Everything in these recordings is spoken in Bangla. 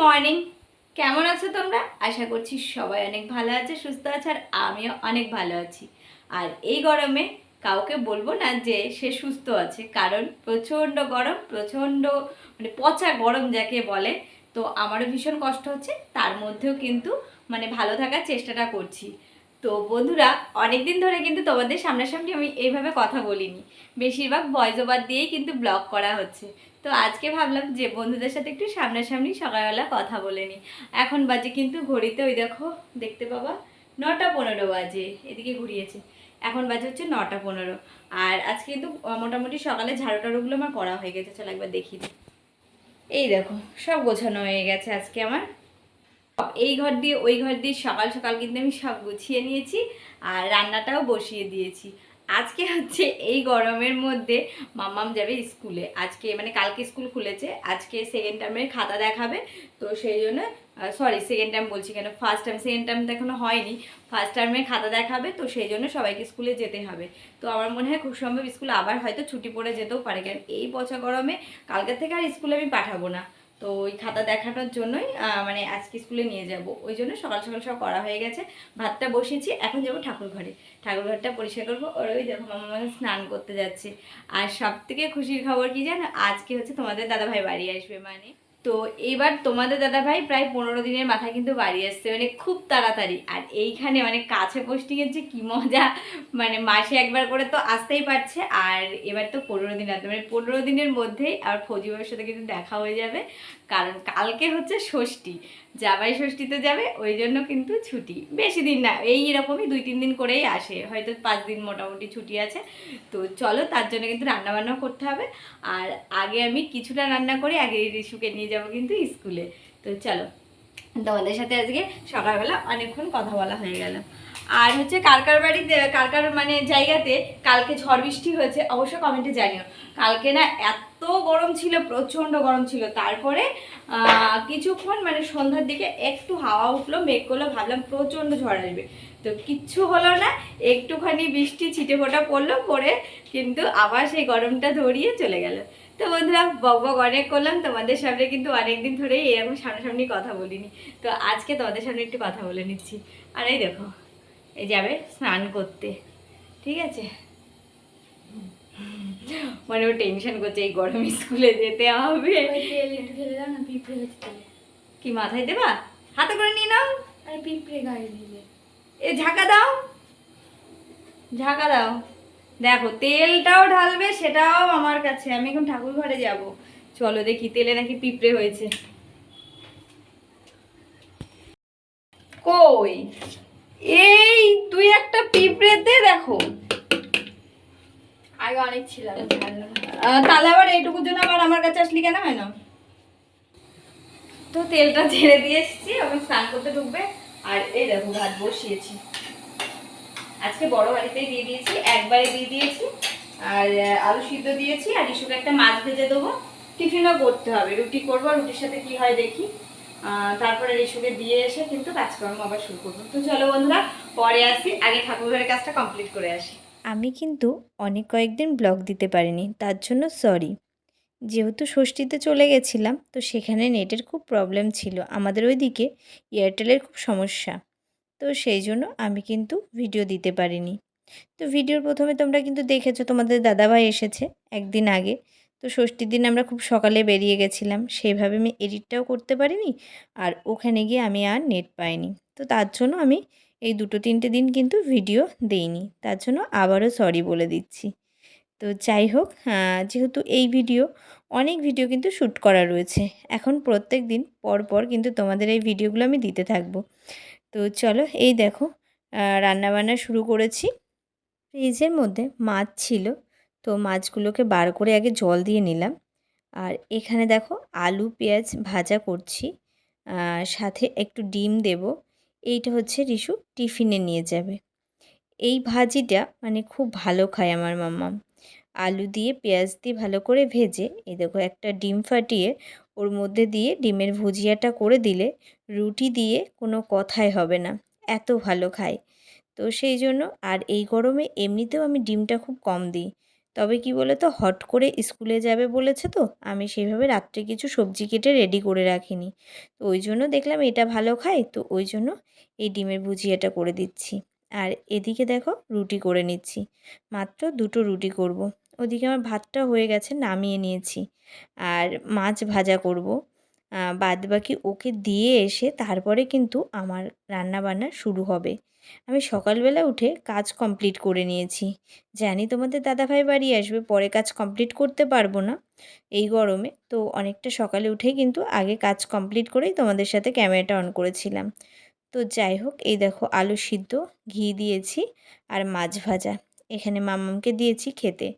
মর্নিং কেমন আছো তোমরা? আশা করছি সবাই অনেক ভালো আছে, সুস্থ আছে, আর আমিও অনেক ভালো আছি। আর এই গরমে কাউকে বলব না যে সে সুস্থ আছে, কারণ প্রচণ্ড গরম, প্রচণ্ড মানে পচা গরম যাকে বলে, তো আমারও ভীষণ কষ্ট হচ্ছে, তার মধ্যেও কিন্তু মানে ভালো থাকার চেষ্টাটা করছি। তো বন্ধুরা অনেক দিন ধরে কিন্তু তোমাদের সামনাসামনি আমি এইভাবে কথা বলিনি। বেশিরভাগ ভয়েস ওভার দিয়েই কিন্তু ব্লগ করা হচ্ছে। তো আজকে ভাবলাম যে বন্ধুদের সাথে একটু সামনাসামনি সকালবেলা কথা বলে নিই। এখন বাজে কিন্তু ঘড়িতে ওই দেখো, দেখতে পাবা নটা পনেরো বাজে, এদিকে ঘুরিয়েছে। এখন বাজে হচ্ছে নটা পনেরো। আর আজকে কিন্তু মোটামুটি সকালে ঝাড়ু টাড়ুগুলো আমার করা হয়ে গেছে, চলো একবার দেখি। এই দেখো, সব গোছানো হয়ে গেছে আজকে আমার। এই ঘর দিয়ে, ওই ঘর দিয়ে সকাল সকাল কিন্তু আমি সব গুছিয়ে নিয়েছি আর রান্নাটাও বসিয়ে দিয়েছি। আজকে হচ্ছে এই গরমের মধ্যে মাম্মাম যাবে স্কুলে। আজকে মানে কালকে স্কুল খুলেছে, আজকে সেকেন্ড টার্মের খাতা দেখাবে। তো সেই জন্য সরি সেকেন্ড টার্ম বলছি কেন? ফার্স্ট টার্ম সেকেন্ড টার্ম তো এখনও হয়নি। ফার্স্ট টার্মের খাতা দেখাবে, তো সেই জন্য সবাইকে স্কুলে যেতে হবে। তো আমার মনে হয় খুব সম্ভব স্কুল আবার হয়তো ছুটি পড়ে যেতেও পারে, কারণ এই পচা গরমে কালকে থেকে আর স্কুলে আমি পাঠাবো না। তো ওই খাতা দেখানোর জন্যই মানে আজকে স্কুলে নিয়ে যাব। ওই জন্য সকাল সকাল সব করা হয়ে গেছে। ভাতটা বসেছি এখন যাব ঠাকুর ঘরে। ঠাকুর ঘরটা পরিষ্কার করব। ওর ওই দেখো মামা মানে স্নান করতে যাচ্ছে। আর সব থেকে খুশির খবর কি জানো? আজকে হচ্ছে তোমাদের দাদাভাই বাড়ি আসবে মানে। তো এবার তোমাদের দাদাভাই প্রায় পনেরো দিনের মাথা কিন্তু বাড়ি আসছে মানে খুব তাড়াতাড়ি। আর এইখানে মানে কাছে পোস্টিংয়ের যে কী মজা মানে মাসে একবার করে তো আসতেই পারছে। আর এবার তো পনেরো দিন আসবে মানে পনেরো দিনের মধ্যেই আর ফৌজিবাবের সাথে কিন্তু দেখা হয়ে যাবে। কারণ কালকে হচ্ছে ষষ্ঠী। জামাই ষষ্ঠীতে যাবে, ওই জন্য কিন্তু ছুটি। বেশি দিন না, এই এরকমই দুই তিন দিন করেই আসে। হয়তো পাঁচ দিন মোটামুটি ছুটি আছে। তো চলো, তার জন্য কিন্তু রান্না বান্না করতে হবে। আর আগে আমি কিছুটা রান্না করে আগে রিশুকে নিয়ে যাব কিন্তু স্কুলে। তো চলো, তোমাদের সাথে আজকে সকালবেলা অনেকক্ষণ কথা বলা হয়ে গেল। আর হচ্ছে কার কার বাড়িতে, কার কার মানে জায়গাতে কালকে ঝড় বৃষ্টি হয়েছে অবশ্যই কমেন্টে জানিও। কালকে না এত গরম ছিল, প্রচণ্ড গরম ছিল। তারপরে কিছুক্ষণ মানে সন্ধ্যার দিকে একটু হাওয়া উঠল, মেঘ করল, ভাবলাম প্রচণ্ড ঝড় আসবে। তো কিচ্ছু হলো না, একটুখানি বৃষ্টি ছিটে ফোটা পড়ল পরে কিন্তু আবার সেই গরমটা ধরিয়ে চলে গেল। তো বন্ধুরা, বক বক অনেক করলাম, তোমাদের সামনে কিন্তু অনেকদিন ধরেই এরকম সামনাসামনি কথা বলিনি। তো আজকে তোমাদের সামনে একটু কথা বলে নিচ্ছি। আর এই দেখো, এই যাবে স্নান করতে, ঠিক আছে? মানে ও টেনশন করছে এই গরমে স্কুলে যেতে হবে। কি মাথায় দেবা? হাতে করে নিয়ে নাও। আরে পিঁপড়ে গায়ে দিলে। এ ঝাঁকা দাও। ঝাঁকা দাও। দেখো তেলটাও ঢালবে সেটাও আমার কাছে। আমি এখন ঠাকুর ঘরে যাব। চলো দেখি তেলে নাকি পিঁপড়ে হয়েছে। কই? এই তুই একটা পিঁপড়েতে দেখো আগে অনেক ছিল আমি ছাড়লাম আহ, তাহলে আবার এইটুকুর জন্য আবার আমার কাছে আসলি কেন হয় না? তো তেলটা ছেড়ে দিয়ে এসেছি আমি স্নান করতে ঢুকবে। আর এই দেখো ভাত বসিয়েছি। আজকে বড় বাড়িতেই দিয়ে দিয়েছি একবারে দিয়ে দিয়েছি। আর আলু সিদ্ধ দিয়েছি আর ইস্যুকে একটা মাছ ভেজে দেবো। টিফিনও করতে হবে রুটি করব রুটির সাথে কি হয় দেখি। তারপরে রিসুকে দিয়ে এসে কিন্তু কাজকর্ম আবার শুরু করব। তো চলো বন্ধুরা পরে আসি আগে ঠাকুরের কাজটা কমপ্লিট করে আসি। আমি কিন্তু অনেক কয়েকদিন ব্লগ দিতে পারিনি, তার জন্য সরি যেহেতু ষষ্ঠীতে চলে গেছিলাম, তো সেখানে নেটের খুব প্রবলেম ছিল, আমাদের ওইদিকে এয়ারটেলের খুব সমস্যা। তো সেই জন্য আমি কিন্তু ভিডিও দিতে পারিনি। তো ভিডিওর প্রথমে তোমরা কিন্তু দেখেছ, তোমাদের দাদাভাই এসেছে একদিন আগে। তো ষষ্ঠীর দিন আমরা খুব সকালে বেরিয়ে গেছিলাম, সেইভাবে আমি এডিটটাও করতে পারিনি, আর ওখানে গিয়ে আমি আর নেট পাইনি। তো তার জন্য আমি এই দুটো তিনটে দিন কিন্তু ভিডিও দেইনি। তার জন্য আবারও সরি বলে দিচ্ছি। তো যাই হোক যেহেতু এই ভিডিও, অনেক ভিডিও কিন্তু শ্যুট করা রয়েছে। এখন প্রত্যেক দিন পর পর কিন্তু তোমাদের এই ভিডিওগুলো আমি দিতে থাকব। তো চলো, এই দেখো রান্নাবান্না শুরু করেছি। ফ্রিজের মধ্যে মাছ ছিল, তো মাছগুলোকে বার করে আগে জল দিয়ে নিলাম। আর এখানে দেখো, আলু, পেঁয়াজ ভাজা করছি। সাথে একটু ডিম দেবো। এইটা হচ্ছে রিশু টিফিনে নিয়ে যাবে। এই ভাজিটা মানে খুব ভালো খায় আমার মাম্মা। আলু দিয়ে, পেঁয়াজ দিয়ে ভালো করে ভেজে, এই দেখো একটা ডিম ফাটিয়ে ওর মধ্যে দিয়ে ডিমের ভুজিয়াটা করে দিলে রুটি দিয়ে কোনো কথাই হবে না, এত ভালো খায়। তো সেই জন্য আর এই গরমে এমনিতেও আমি ডিমটা খুব কম দিই। তবে কি বলে তো হট করে স্কুলে যাবে বলেছে তো, আমি সেইভাবে রাত্রে কিছু সবজি কেটে রেডি করে রাখিনি। তো ওই জন্য দেখলাম এটা ভালো খায়, তো ওই জন্য এই ডিমের ভুজিয়াটা করে দিচ্ছি। আর এদিকে দেখো রুটি করে নিচ্ছি। মাত্র দুটো রুটি করব। ওদিকে আমার ভাতটা হয়ে গেছে, নামিয়ে নিয়েছি। আর মাছ ভাজা করব। বাদ বাকি ওকে দিয়ে এসে তারপরে কিন্তু আমার রান্না বান্না শুরু হবে। আমি সকালবেলা উঠে কাজ কমপ্লিট করে নিয়েছি। জানি তোমাদের দাদাভাই বাড়ি আসবে, পরে কাজ কমপ্লিট করতে পারব না এই গরমে। তো অনেকটা সকালে উঠেই কিন্তু আগে কাজ কমপ্লিট করেই তোমাদের সাথে ক্যামেরাটা অন করেছিলাম। তো যাই হোক, এই দেখো আলু সিদ্ধ, ঘি দিয়েছি আর মাছ ভাজা। এখানে মামামকে দিয়েছি খেতে।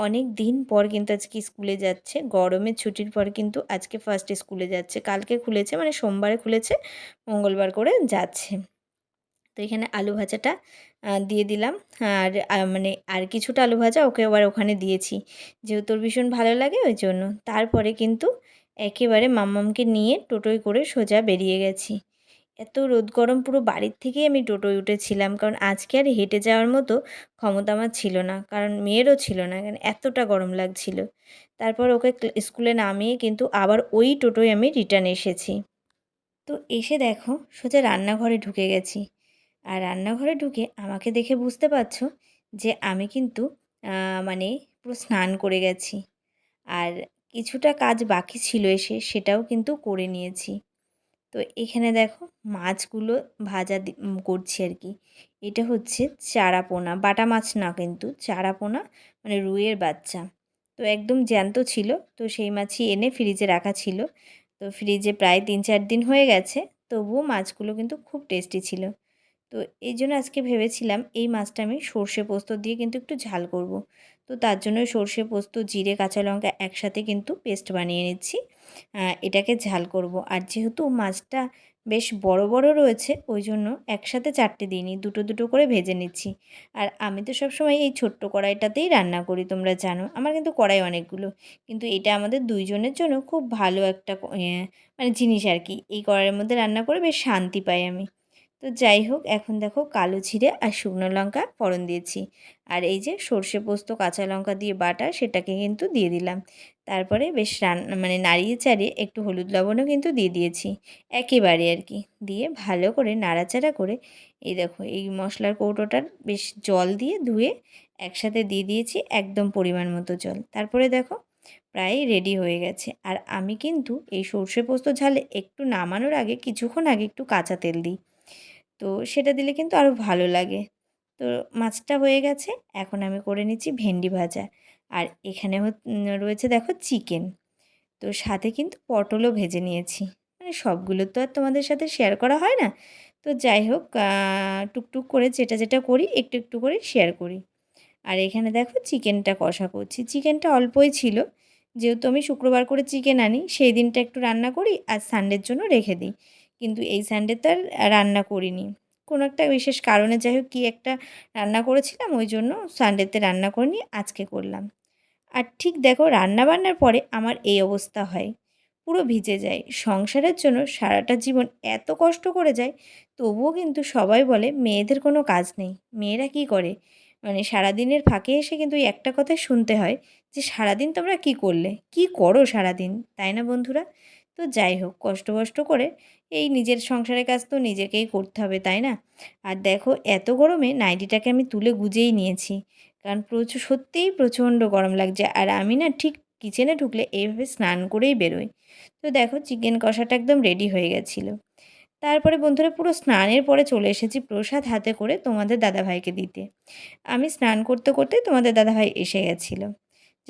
অনেক দিন পর কিন্তু আজকে স্কুলে যাচ্ছে। গরমের ছুটির পর কিন্তু আজকে ফার্স্ট স্কুলে যাচ্ছে। কালকে খুলেছে মানে সোমবারে খুলেছে, মঙ্গলবার করে যাচ্ছে। তো এখানে আলু ভাজাটা দিয়ে দিলাম। আর মানে আর কিছুটা আলু ভাজা ওকে আবার ওখানে দিয়েছি। যেহেতু ভীষণ ভালো লাগে, ওই জন্য। তারপরে কিন্তু একেবারে মাম্মামকে নিয়ে টোটোয় করে সোজা বেরিয়ে গেছি। এত রোদ গরম পুরো বাড়ির থেকেই আমি টোটোয় উঠেছিলাম। কারণ আজকে আর হেঁটে যাওয়ার মতো ক্ষমতা আমার ছিল না। কারণ মেয়েরও ছিল না, কারণ এতটা গরম লাগছিল। তারপর ওকে স্কুলে নামিয়ে কিন্তু আবার ওই টোটোয় আমি রিটার্ন এসেছি। তো এসে দেখো সোজা রান্নাঘরে ঢুকে গেছি। আর রান্নাঘরে ঢুকে আমাকে দেখে বুঝতে পারছ যে আমি কিন্তু মানে পুরো স্নান করে গেছি। আর কিছুটা কাজ বাকি ছিল এসে সেটাও কিন্তু করে নিয়েছি। তো এখানে দেখো মাছগুলো ভাজা করছি আর কি। এটা হচ্ছে চারাপোনা, বাটা মাছ না কিন্তু, চারাপোনা মানে রুইয়ের বাচ্চা। তো একদম জ্যান্ত ছিল, তো সেই মাছই এনে ফ্রিজে রাখা ছিল। তো ফ্রিজে প্রায় তিন চার দিন হয়ে গেছে, তবুও মাছগুলো কিন্তু খুব টেস্টি ছিল। তো এই জন্য আজকে ভেবেছিলাম এই মাছটা আমি সর্ষে পোস্ত দিয়ে কিন্তু একটু ঝাল করব। তো তার জন্য সর্ষে পোস্ত, জিরে, কাঁচা লঙ্কা একসাথে কিন্তু পেস্ট বানিয়ে নিচ্ছি। এটাকে ঝাল করব। আর যেহেতু মাছটা বেশ বড় বড় রয়েছে, ওই জন্য একসাথে চারটে দিইনি দুটো দুটো করে ভেজে নিচ্ছি। আর আমি তো সবসময় এই ছোট্ট কড়াইটাতেই রান্না করি, তোমরা জানো। আমার কিন্তু কড়াই অনেকগুলো, কিন্তু এটা আমাদের দুইজনের জন্য খুব ভালো একটা মানে জিনিস আর কি। এই কড়াইয়ের মধ্যে রান্না করে বেশ শান্তি পাই আমি। তো যাই হোক, এখন দেখো কালো জিরে আর শুকনো লঙ্কা ফোড়ন দিয়েছি। আর এই যে সর্ষে পোস্ত, কাঁচা লঙ্কা দিয়ে বাটা সেটাকে কিন্তু দিয়ে দিলাম। তারপরে বেশ রান্না মানে নাড়িয়ে চাড়িয়ে একটু হলুদ লবণও কিন্তু দিয়ে দিয়েছি। একেবারে আর কি, দিয়ে ভালো করে নাড়াচাড়া করে এই দেখো এই মশলার কৌটোটার বেশ জল দিয়ে ধুয়ে একসাথে দিয়ে দিয়েছি একদম পরিমাণ মতো জল। তারপরে দেখো প্রায় রেডি হয়ে গেছে। আর আমি কিন্তু এই সর্ষে পোস্ত ঝালে একটু নামানোর আগে কিছুক্ষণ আগে একটু কাঁচা তেল দিই। তো সেটা দিলে কিন্তু আরও ভালো লাগে। তো মাছটা হয়ে গেছে, এখন আমি করে নিচ্ছি ভেন্ডি ভাজা। আর এখানে রয়েছে দেখো চিকেন। তো সাথে কিন্তু পটলও ভেজে নিয়েছি। মানে সবগুলো তো আর তোমাদের সাথে শেয়ার করা হয় না। তো যাই হোক টুকটুক করে যেটা যেটা করি, একটু একটু করে শেয়ার করি। আর এখানে দেখো চিকেনটা কষা করছি। চিকেনটা অল্পই ছিল। যেহেতু আমি শুক্রবার করে চিকেন আনি, সেই দিনটা একটু রান্না করি আর সানডের জন্য রেখে দিই। কিন্তু এই সানডে তো আর রান্না করিনি। কোনো একটা বিশেষ কারণে যাই হোক, কী একটা রান্না করেছিলাম, ওই জন্য সানডেতে রান্না করিনি, আজকে করলাম। আর ঠিক দেখো, রান্না বান্নার পরে আমার এই অবস্থা হয়। পুরো ভিজে যায়। সংসারের জন্য সারাটা জীবন এত কষ্ট করে যায়, তবুও কিন্তু সবাই বলে, মেয়েদের কোনো কাজ নেই। মেয়েরা কি করে? মানে সারাদিনের ফাঁকে এসে কিন্তু একটা কথাই শুনতে হয় যে, সারাদিন তোমরা কি করলে? কি করো সারাদিন? তাই না বন্ধুরা? তো যাই হোক, কষ্ট কষ্ট করে এই নিজের সংসারের কাজ তো নিজেকেই করতে হবে, তাই না? আর দেখো, এত গরমে নাইটিটাকে আমি তুলে গুজেই নিয়েছি। কারণ প্রচুর সত্যিই প্রচণ্ড গরম লাগছে। আর আমি না ঠিক কিচেনে ঢুকলে এইভাবে স্নান করেই বেরোই। তো দেখো চিকেন কষাটা একদম রেডি হয়ে গেছিল। তারপরে বন্ধুরা, পুরো স্নানের পরে চলে এসেছি প্রসাদ হাতে করে তোমাদের দাদাভাইকে দিতে। আমি স্নান করতে করতে তোমাদের দাদাভাই এসে গেছিল।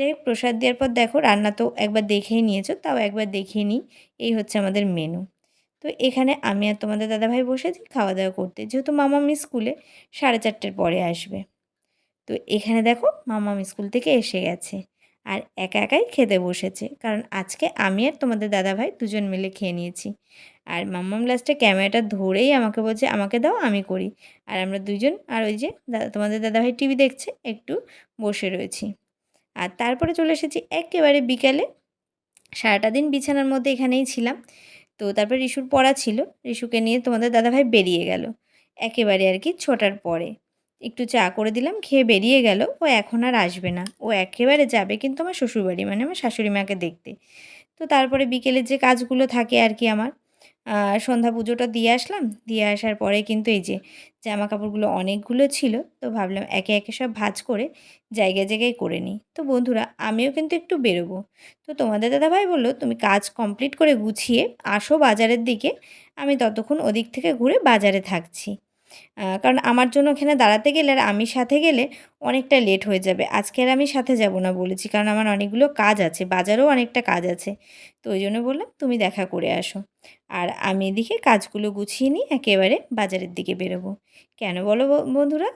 যাই প্রসাদ দেওয়ার পর দেখো রান্না তো একবার দেখেই নিয়েছো, তাও একবার দেখিয়ে নিই। এই হচ্ছে আমাদের মেনু তো এখানে আমি আর তোমাদের দাদাভাই বসেছি খাওয়া দাওয়া করতে। যেহেতু মামামি স্কুলে সাড়ে চারটের পরে আসবে। তো এখানে দেখো মামামি স্কুল থেকে এসে গেছে। আর একা একাই খেতে বসেছে, কারণ আজকে আমি আর তোমাদের দাদাভাই দুজন মিলে খেয়ে নিয়েছি। আর মাম্মাম লাস্টে ক্যামেরাটা ধরেই আমাকে বলছে, আমাকে দাও, আমি করি। আর আমরা দুজন, আর ওই যে তোমাদের দাদাভাই টিভি দেখছে, একটু বসে রয়েছি। আর তারপরে চলে এসেছি একেবারে বিকালে। সারাটা দিন বিছানার মধ্যে এখানেই ছিলাম। তো তারপরে রিশুর পড়া ছিল। রিশুকে নিয়ে তোমাদের দাদাভাই বেরিয়ে গেল। একেবারে আর কি ছটার পরে। একটু চা করে দিলাম, খেয়ে বেরিয়ে গেল। ও এখন আর আসবে না। ও একেবারে যাবে কিন্তু আমার শ্বশুরবাড়ি মানে আমার শাশুড়ি মাকে দেখতে। তো তারপরে বিকেলের যে কাজগুলো থাকে আর কি আমার সন্ধ্যা পুজোটা দিয়ে আসলাম। দিয়ে আসার পরে কিন্তু এই যে জামা কাপড়গুলো অনেকগুলো ছিল, তো ভাবলাম একে একে সব ভাজ করে জায়গায় জায়গায় করে নিই। তো বন্ধুরা, আমিও কিন্তু একটু বেরোবো। তো তোমাদের দাদা ভাই বলল, তুমি কাজ কমপ্লিট করে গুছিয়ে আসো বাজারের দিকে। আমি ততক্ষণ ওদিক থেকে ঘুরে বাজারে থাকছি। কারণ আমার জন্য ওখানে দাঁড়াতে গেলে আর আমি সাথে গেলে অনেকটা লেট হয়ে যাবে। আজকে আর আমি সাথে যাব না বলেছি, কারণ আমার অনেকগুলো কাজ আছে, বাজারেও অনেকটা কাজ আছে। তো ওই জন্য বললাম, তুমি দেখা করে আসো। আর আমি এদিকে কাজগুলো গুছিয়ে নিয়ে একেবারে বাজারের দিকে বেরোবো। কেন বলো বন্ধুরা?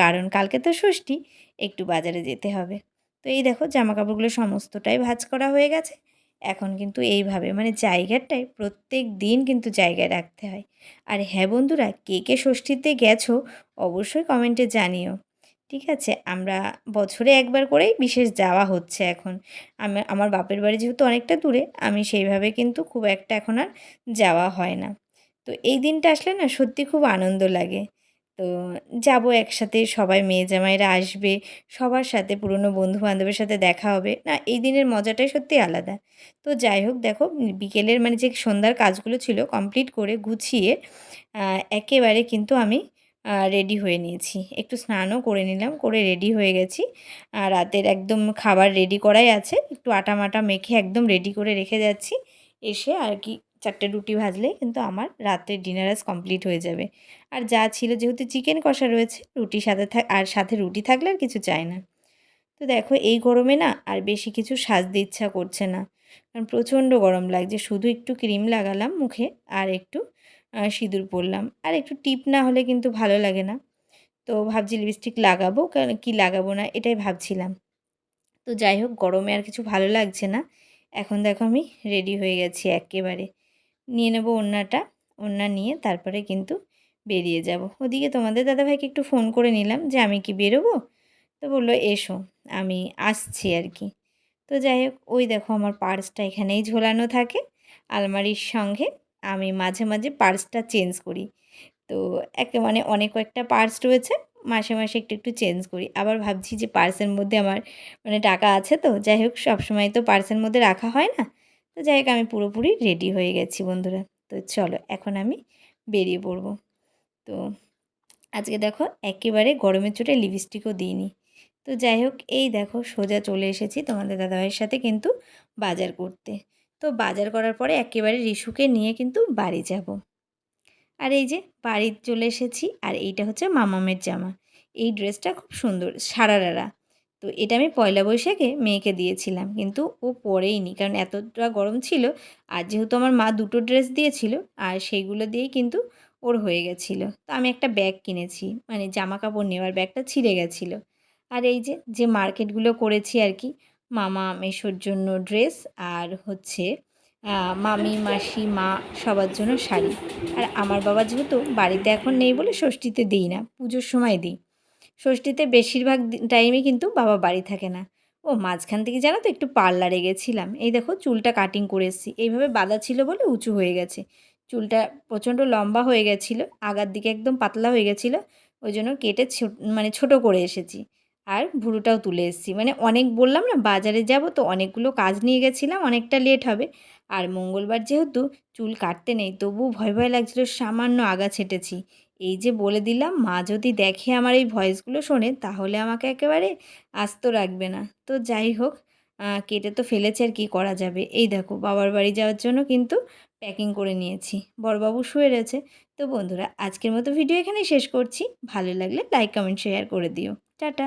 কারণ কালকে তো ষষ্ঠী, একটু বাজারে যেতে হবে। তো এই দেখো জামা কাপড়গুলো সমস্তটাই ভাঁজ করা হয়ে গেছে। এখন কিন্তু এইভাবে মানে জায়গাটায় প্রত্যেক দিন কিন্তু জায়গায় রাখতে হয়। আর হ্যাঁ বন্ধুরা, কে কে ষষ্ঠীতে গেছো অবশ্যই কমেন্টে জানিও। ঠিক আছে, আমরা বছরে একবার করেই বিশেষ যাওয়া হচ্ছে এখন। আমি, আমার বাপের বাড়ি যেহেতু অনেকটা দূরে, আমি সেইভাবে কিন্তু খুব একটা এখন আর যাওয়া হয় না। তো এই দিনটা আসলে না সত্যি খুব আনন্দ লাগে। তো যাব একসাথে, সবাই মেয়ে জামাইরা আসবে, সবার সাথে পুরনো বন্ধু বান্ধবের সাথে দেখা হবে। না, এই দিনের মজাটাই সত্যি আলাদা। তো যাই হোক, দেখো, বিকেলের মানে যে সন্ধ্যার কাজগুলো ছিল কমপ্লিট করে গুছিয়ে একেবারে কিন্তু আমি রেডি হয়ে নিয়েছি। একটু স্নানও করে নিলাম, করে রেডি হয়ে গেছি। আর রাতের একদম খাবার রেডি করাই আছে। একটু আটা মাটা মেখে একদম রেডি করে রেখে যাচ্ছি। এসে আর কি চারটে রুটি ভাজলেই কিন্তু আমার রাতের ডিনার আজ কমপ্লিট হয়ে যাবে। আর যা ছিল যেহেতু চিকেন কষা রয়েছে, রুটির সাথে থাক আর সাথে রুটি থাকলে আর কিছু চাই না। তো দেখো এই গরমে না আর বেশি কিছু সাজতে ইচ্ছা করছে না। কারণ প্রচণ্ড গরম লাগছে, শুধু একটু ক্রিম লাগালাম মুখে আর একটু সিঁদুর পরলাম। আর একটু টিপ না হলে কিন্তু ভালো লাগে না। তো ভাবছি লিপস্টিক লাগাবো, কারণ কি লাগাবো না এটাই ভাবছিলাম। তো যাই হোক, গরমে আর কিছু ভালো লাগছে না। এখন দেখো আমি রেডি হয়ে গেছি একেবারে। নিয়ে নেব ওড়নাটা, ওড়না নিয়ে তারপরে কিন্তু বেরিয়ে যাব। ওদিকে তোমাদের দাদাভাইকে একটু ফোন করে নিলাম যে আমি কি বেরোবো? তো বলল, এসো, আমি আসছি আর কি। তো যাই হোক, ওই দেখো আমার পার্সটা এখানেই ঝোলানো থাকে, আলমারির সঙ্গে আমি মাঝে মাঝে পার্সটা চেঞ্জ করি। তো একে মানে অনেক কয়েকটা পার্স রয়েছে, মাসে মাসে একটু একটু চেঞ্জ করি। আবার ভাবছি যে পার্সের মধ্যে আমার মানে টাকা আছে তো, যাই হোক, সবসময় তো পার্সের মধ্যে রাখা হয় না। তো যাই হোক, আমি পুরোপুরি রেডি হয়ে গেছি বন্ধুরা। তো চলো, এখন আমি বেরিয়ে পড়ব। তো আজকে দেখো, একেবারে গরমের চোটে লিপস্টিকও দিইনি। তো যাই হোক, এই দেখো, সোজা চলে এসেছি তোমাদের দাদাভাইয়ের সাথে কিন্তু বাজার করতে। তো বাজার করার পরে একেবারে রিশুকে নিয়ে কিন্তু বাড়ি যাব। আর এই যে, বাড়ি চলে এসেছি, আর এইটা হচ্ছে মামামের জামা। এই ড্রেসটা খুব সুন্দর, সারারারা। তো এটা আমি পয়লা বৈশাখে মেয়েকে দিয়েছিলাম। কিন্তু ও পরেইনি। কারণ এতটা গরম ছিল, আর যেহেতু আমার মা দুটো ড্রেস দিয়েছিল, আর সেইগুলো দিয়েই কিন্তু ওর হয়ে গেছিল। তো আমি একটা ব্যাগ কিনেছি মানে জামা কাপড় নেওয়ার ব্যাগটা ছিঁড়ে গেছিল। আর এই যে যে মার্কেটগুলো করেছি আর কি, মামা মেশোর জন্য ড্রেস আর হচ্ছে মামি, মাসি, মা সবার জন্য শাড়ি। আর আমার বাবা যেহেতু বাড়িতে এখন নেই বলে ষষ্ঠীতে দিই না, পুজোর সময় দিই। ষষ্ঠীতে বেশিরভাগ টাইমে কিন্তু বাবা বাড়ি থাকে না। ও, মাঝখান থেকে জানো তো একটু পার্লারে গেছিলাম। এই দেখো চুলটা কাটিং করে এসেছি। এইভাবে বাঁধা ছিল বলে উঁচু হয়ে গেছে। চুলটা প্রচণ্ড লম্বা হয়ে গেছিল। আগার দিকে একদম পাতলা হয়ে গেছিল। ওই জন্য কেটে মানে ছোট করে এসেছি। আর ভুরুটাও তুলে এসেছি। মানে অনেক বললাম না, বাজারে যাব তো অনেকগুলো কাজ নিয়ে গেছিলাম, অনেকটা লেট হবে। আর মঙ্গলবার যেহেতু চুল কাটতে নেই তবু ভয় ভয় লাগছিল, সামান্য আগা ছেটেছি। এই যে বলে দিলাম, মা যদি দেখে আমার এই ভয়েসগুলো শোনে, তাহলে আমাকে একেবারে আস্ত রাখবে না। তো যাই হোক কেটে তো ফেলেছে আর কি করা যাবে। এই দেখো, বাবার বাড়ি যাওয়ার জন্য কিন্তু প্যাকিং করে নিয়েছি। বড়বাবু শুয়ে রয়েছে। তো বন্ধুরা, আজকের মতো ভিডিও এখানেই শেষ করছি। ভালো লাগলে লাইক কমেন্ট শেয়ার করে দিও। টাটা।